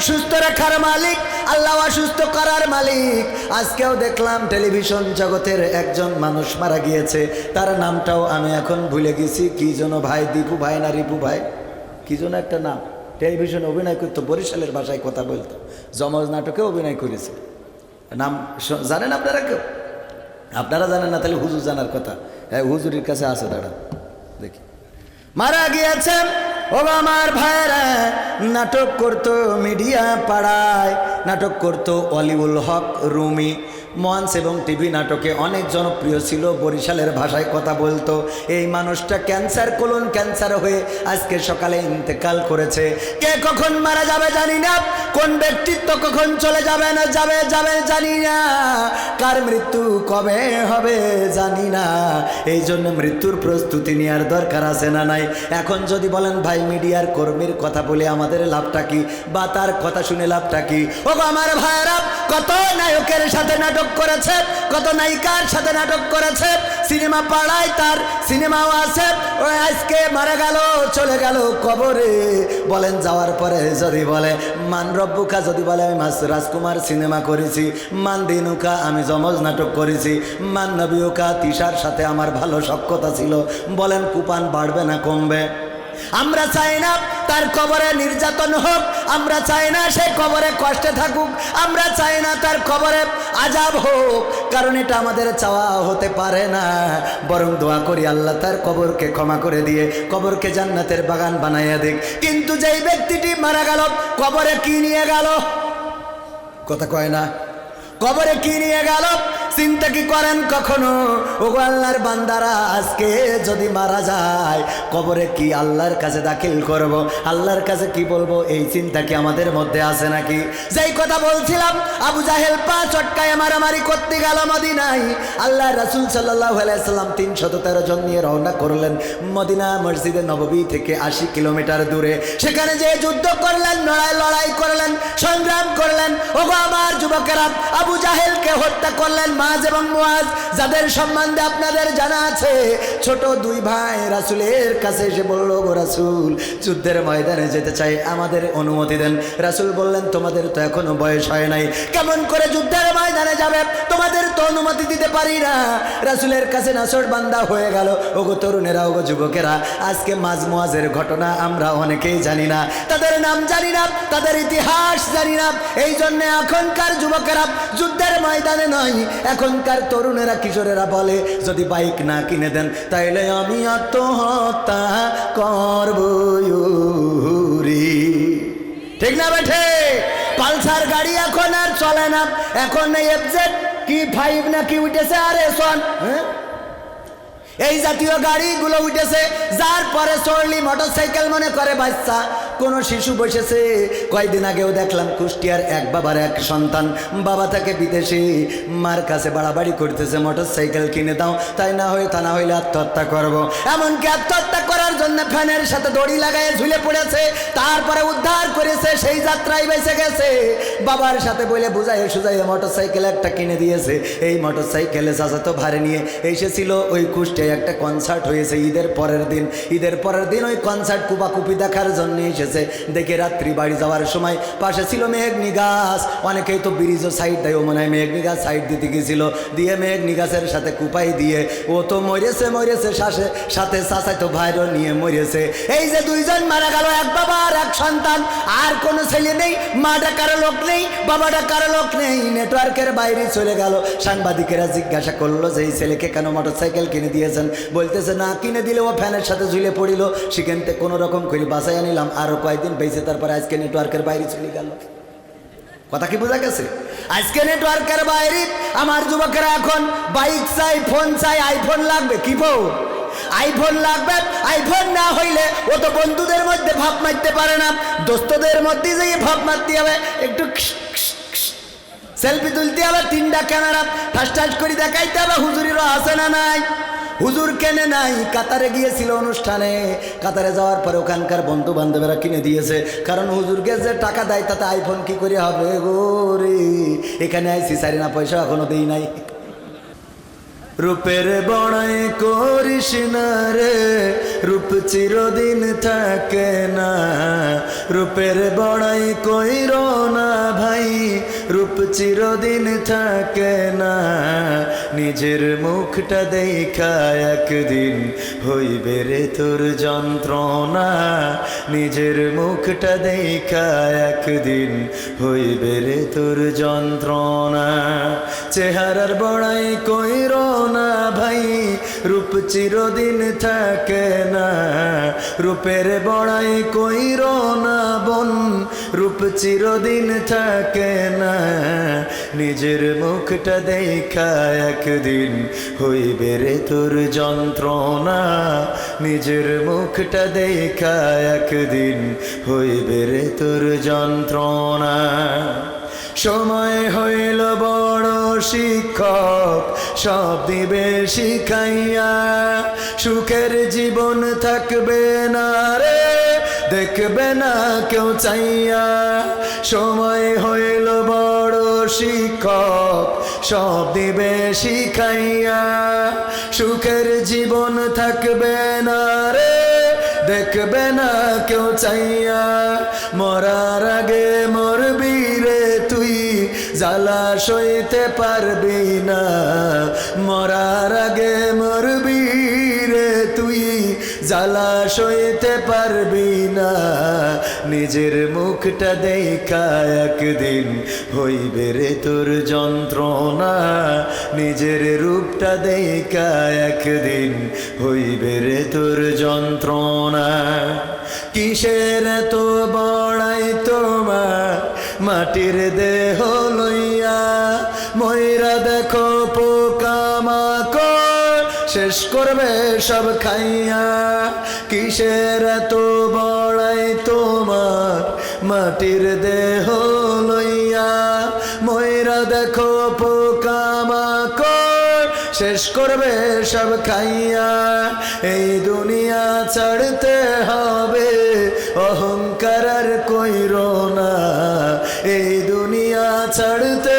সুস্থ রাখার মালিক, আল্লাহ অসুস্থ করার মালিক। আজকেও দেখলাম টেলিভিশন জগতের একজন মানুষ মারা গিয়েছে। তার নামটাও আমি এখন ভুলে গেছি। কি যেন ভাই, দীপু ভাই না রিপু ভাই? কি যেন একটা নাম। টেলিভিশনে অভিনয় করতো, বরিশালের ভাষায় কথা বলতো। জমজ নাটকে অভিনয় করেছে। নাম জানেন আপনারা কেউ? আপনারা জানেন না, তাহলে হুজুর জানার কথা। হ্যাঁ হুজুরের কাছে আছে দাঁড়া দেখি। মারা গিয়েছে ও আমার ভাইরা নাটক করতো মিডিয়া পাড়ায় নাটক করতো অলিউল হক রুমি। মঞ্চ এবং টিভি নাটকে অনেক জনপ্রিয় ছিল। বরিশালের ভাষায় কথা বলতো। এই মানুষটা ক্যান্সার, কোলন ক্যান্সার হয়ে আজকে সকালে ইন্তেকাল করেছে। কে কখন মারা যাবে জানি না। কোন ব্যক্তিত্ব কখন চলে যাবে না, যাবে যাবে জানি না। কার মৃত্যু কবে হবে জানি না। এই জন্য মৃত্যুর প্রস্তুতি নেওয়ার দরকার আছে না নাই। এখন যদি বলেন, ভাই, মিডিয়ার কর্মীর কথা বলে আমাদের লাভটা কি? বা তার কথা শুনে লাভটা কি? ও আমার ভাইরা কত নায়কের সাথে নাটক করেছে, কত নায়িকার সাথে নাটক করেছে, সিনেমা পাড়ায় তার সিনেমাও আছে। ও আজকে মারা গেল, চলে গেল কবরে। বলেন, যাওয়ার পরে যদি বলে, মান রব্বুকা, যদি বলে, আমি মাস রাজকুমার সিনেমা করেছি। মান দিনুকা, আমি জমজ নাটক করেছি। মান নবীকা তিশার সাথে আমার ভালো সক্ষতা ছিল। বলেন, কুপান বাড়বে না, কমবে। আমরা চাই না তার কবরে নির্যাতন হোক, আমরা চাই না সে কবরে কষ্টে থাকুক, আমরা চাই না তার কবরে আজাব হোক, কারণ এটা আমাদের চাওয়া হতে পারে না। বরং দোয়া করি আল্লাহ তার কবরকে ক্ষমা করে দিয়ে, কবরকে জান্নাতের বাগান বানাইয়া দিক। কিন্তু যেই ব্যক্তিটি মারা গেল, কবরে কি নিয়ে গেল? কথা কয় না। কবরে কি নিয়ে গেল? চিন্তা কি করেন কখনো? ও আল্লাহর বান্দারা, আজকে যদি মারা যায়, কবরে কি আল্লাহর কাছে দাখিল করব? আল্লাহর কাছে কি বলব? এই চিন্তা কি আমাদের মধ্যে আছে নাকি? যেই কথা বলছিলাম, আবু জাহেল পা চটকায় মারামারি করতে গেল মদিনায়। আল্লাহ রাসুল সাল্লাহ আলাইসাল্লাম তিনশত তেরো জন নিয়ে রওনা করলেন মদিনা মসজিদে নববী থেকে আশি কিলোমিটার দূরে। সেখানে যে যুদ্ধ করলেন, লড়াই লড়াই করলেন, সংগ্রাম করলেন ওগো আমার যুবকেরা, আবু জাহেলকে হত্যা করলেন মাজ এবং মুয়াজ যাদের সম্বন্ধে আপনাদের জানা আছে, ছোট দুই ভাই রাসুলের কাছে এসে বলল, গো রাসুল, যুদ্ধের ময়দানে যেতে চাই, আমাদের অনুমতি দেন। রাসুল বললেন, তোমাদের তো এখনও বয়স হয় নাই। কেমন করে যুদ্ধের ময়দানে যাবে? তোমাদের তো অনুমতি দিতে পারি না। রাসুলের কাছে নাসর বান্দা হয়ে গেল, ওগো তরুণেরা, ওগো যুবকেরা, আজকে মাঝ মুয়াজের ঘটনা আমরা অনেকেই জানি না। তাদের নাম জানি না, তাদের ইতিহাস জানি না। এই জন্য এখনকার যুবকেরা যুদ্ধের ময়দানে নয় এখনকার তরুণেরা, কিশোরেরা বলে, যদি বাইক না কিনে দেন, তাইলে আমি আত্মহত্যা করব ঠিক না বেঠে? পালসার গাড়ি এখন আর চলে না। এখন এফজেড কি ফাইভ না কি উঠেছে আর এসন হ্যাঁ? এই জাতীয় গাড়িগুলো উঠেছে, যার পরে চড়লি মোটর সাইকেল মনে করে, বাচ্চা। কোনো শিশু বসেছে? কয়েকদিন আগেও দেখলাম কুষ্টিয়ার এক বাবার এক সন্তান। বাবা তাকে বিদেশে। মার কাছে বাড়াবাড়ি করতেছে মোটর সাইকেল কিনে দাও। তাই না হয়ে তা না হইলে আত্মহত্যা করব। এমনকি আত্মহত্যা করার জন্য ফ্যানের সাথে দড়ি লাগায় ঝুলে পড়েছে। তারপরে উদ্ধার করেছে, সেই যাত্রায় বেঁচে গেছে। বাবার সাথে বলে বুঝাই সুজাই মোটর সাইকেল একটা কিনে দিয়েছে। এই মোটর সাইকেলে চাচাতো ভারে নিয়ে এসেছিল। ওই কুষ্টিয়ায় একটা কনসার্ট হয়েছে ঈদের পরের দিন। ঈদের পরের দিন ওই কনসার্ট কুপাকুপি দেখার জন্য এসেছে। দেখে রাত্রি বাড়ি যাওয়ার সময় পাশে ছিল মেঘনি গাছ। অনেকেই তো ব্রিজও সাইড দেয় মনে হয় মেঘনি গাছ সাইড দিতে গেছিল। দিয়ে মেঘনি গাছের সাথে কুপাই দিয়ে, ও তো মরেছে মরেছে শ্বাসে। সাথে চাচাই তো ভাইরও নিয়ে মরেছে। এই যে দুইজন মারা গেল, এক বাবা আর এক সন্তান। আর কোনো ছেলে নেই মা ডাকার লোক নেই বাবা ডাকার লোক নেই। নেটওয়ার্কের বাইরে চলে গেল। সাংবাদিকেরা জিজ্ঞাসা করল যে, এই ছেলেকে কেন মোটর সাইকেল কিনে দিয়েছেন? বলতেছে, না, কিনে দিলে ও ফ্যানের সাথে ঝুলে পড়িল। সেখান থেকে কোনো রকম করে বাসায় আনিলাম আরও কয়েকদিন বেঁচে তারপরে আজকে নেটওয়ার্কের বাইরে চলে গেল। কথা কি বোঝা গেছে? আজকে নেটওয়ার্কের বাইরে আমার যুবকেরা এখন বাইক চাই ফোন চাই আইফোন লাগবে কি বউ? আইফোন লাগবে আইফোন না হইলে ও তো বন্ধুদের মধ্যে ভাব মারতে পারে না। দোস্তদের মধ্যে যে ভাব মারতে হবে, একটু সেলফি তুলতে হবে, তিনটা ক্যামেরা ফার্স্ট করে দেখাইতে হবে, হুজুরিরও আছে না নাই? হুজুর কেনে নাই? কাতারে গিয়েছিল অনুষ্ঠানে। কাতারে যাওয়ার পরে ওখানকার বন্ধু বান্ধবেরা কিনে দিয়েছে। কারণ হুজুরকে যে টাকা দেয়, তাতে আইফোন কি করে হবে গো রে? এখানে আইসি, সারি না পয়সা এখনও দিই নাই। রূপের বড়াই করিস না রে, রূপ চিরদিন থাকে না। রূপের বড়াই কইর না ভাই, রূপ চিরদিন থাকে না। নিজের মুখটা দেখা একদিন হইবে রে তোর যন্ত্রণা। নিজের মুখটা দেখা একদিন হইবে রে তোর যন্ত্রণা। চেহারার বড়াই কইর না ভাই, রূপ চিরদিন থাকে না। রূপের বড়াই কইর না বন, রূপ চিরদিন থাকে না। নিজের মুখটা দেখা একদিন হইবে রে তোর যন্ত্রণা, নিজের মুখটা দেখা একদিন হইবে রে তোর যন্ত্রণা। সময় হইল বড় শিক্ষক, সব দিবে শিখাইয়া, সুখের জীবন থাকবে না রে, দেখবে না কেউ চাইয়া। সময় হইল বড় শিক্ষক, সব দিবে শিখাইয়া। সুখের জীবন থাকবে না রে, দেখবে না কেউ চাইয়া। মরার আগে মরবি রে তুই, জ্বালা সইতে পারবি না। মরার আগে মরবি রে তুই, জ্বালা সইতে পারবি না। নিজের মুখটা দেখা একদিন হইবে রে তোর যন্ত্রণা। নিজের রূপটা দেখা একদিন হইবে রে তোর যন্ত্রণা। কিসের তো বড়াই তোমার? মাটির দেহ লইয়া ময়রা দেখো পোকা পোকামাকড় শেষ করবে সব খাইয়া। কিসের তোমার মাটির দেহ লইয়া ময়রা দেখো পোকা মাকড় শেষ করবে সব খাইয়া, এই দুনিয়া ছাড়তে হবে। অহংকার কইর না, এই দুনিয়া ছাড়তে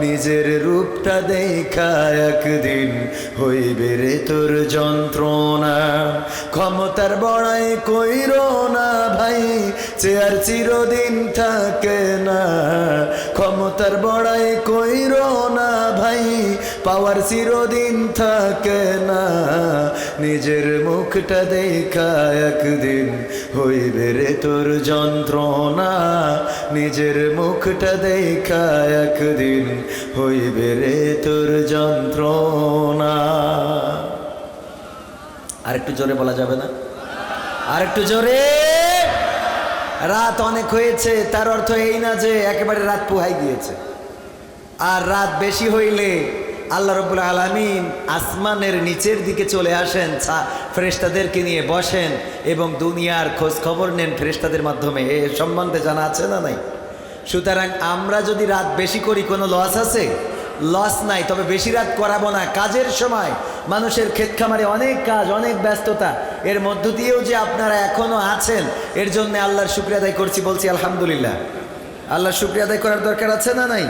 নিজের রূপটা দেখা একদিন হইবে রে তোর যন্ত্রণা। ক্ষমতার বড়াই কইর না ভাই, চেয়ার চিরদিন থাকে না। ক্ষমতার বড়াই কইর না ভাই, পাওয়ার চিরদিন থাকে না। নিজের মুখটা দেখা একদিন হইবে রে তোর যন্ত্রণা, নিজের মুখটা দেখা একদিন হইবে রে তোর যন্ত্রণা। আর একটু জোরে বলা যাবে না? আর একটু জোরে! রাত অনেক হয়েছে, তার অর্থ এই না যে একেবারে রাত পোহাই গিয়েছে। আর রাত বেশি হইলে আল্লাহ রবুল আলমিন আসমানের নিচের দিকে চলে আসেন ফ্রেস্তাদেরকে নিয়ে বসেন এবং দুনিয়ার খোঁজ খবর নেন ফ্রেস্তাদের মাধ্যমে। এ সম্বন্ধে জানা আছে না নাই? সুতরাং আমরা যদি রাত বেশি করি, কোনো লস আছে? লস নাই, তবে বেশি রাত করাবো না। কাজের সময় মানুষের ক্ষেত খামারে অনেক কাজ, অনেক ব্যস্ততা। এর মধ্য দিয়েও যে আপনারা এখনও আছেন, এর জন্য আল্লাহর শুক্রিয়া আদায় করছি, বলছি আলহামদুলিল্লাহ। আল্লাহর শুক্রিয়া আদায় করার দরকার আছে না নাই?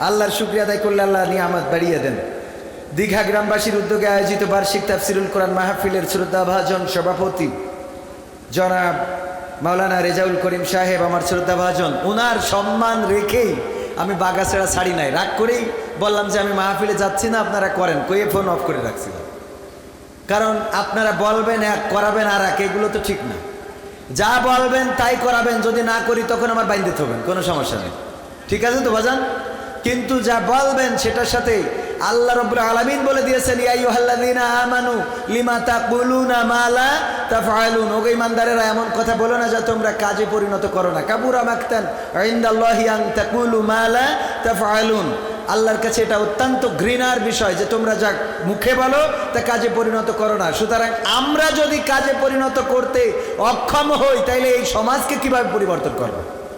আল্লাহর শুক্রিয়া আদায় করলে আল্লাহ নিয়ামত বাড়িয়ে দেন। দীঘা গ্রামবাসীর উদ্যোগে আয়োজিত বার্ষিক তাফসিরুল কোরআন মাহফিলের শ্রদ্ধাভাজন সভাপতি জনাব মাওলানা রেজাউল করিম সাহেব, আমার শ্রদ্ধাভাজন। ওনার সম্মান রেখেই আমি বাগাছেড়া ছাড়ি নাই। রাগ করেই বললাম যে আমি মাহফিলে যাচ্ছি না, আপনারা করেন। কয়ে ফোন অফ করে রাখছিলাম। কারণ আপনারা বলবেন এক, করাবেন আর এক, এগুলো তো ঠিক না। যা বলবেন তাই করাবেন, যদি না করি তখন আমার বাইন্দে থবেন কোনো সমস্যা নেই। ঠিক আছে তো বাজান কিন্তু যা বলবেন সেটার সাথে আল্লাহ রব্বুল আলামিন বলে দিয়েছেন আমানু লিমা তাকুলুনা মালা তাফআলুন? ওগো ইমানদারেরা এমন কথা বলো না যা তোমরা কাজে পরিণত করো না। কাবুরা মাকতান, ইনদাল্লাহি আন তাকুলু মালা তাফআলুন? আল্লাহর কাছে এটা অত্যন্ত ঘৃণার বিষয় যে তোমরা যা মুখে বলো তা কাজে পরিণত করো না। সুতরাং আমরা যদি কাজে পরিণত করতে অক্ষম হই, তাইলে এই সমাজকে কীভাবে পরিবর্তন করব?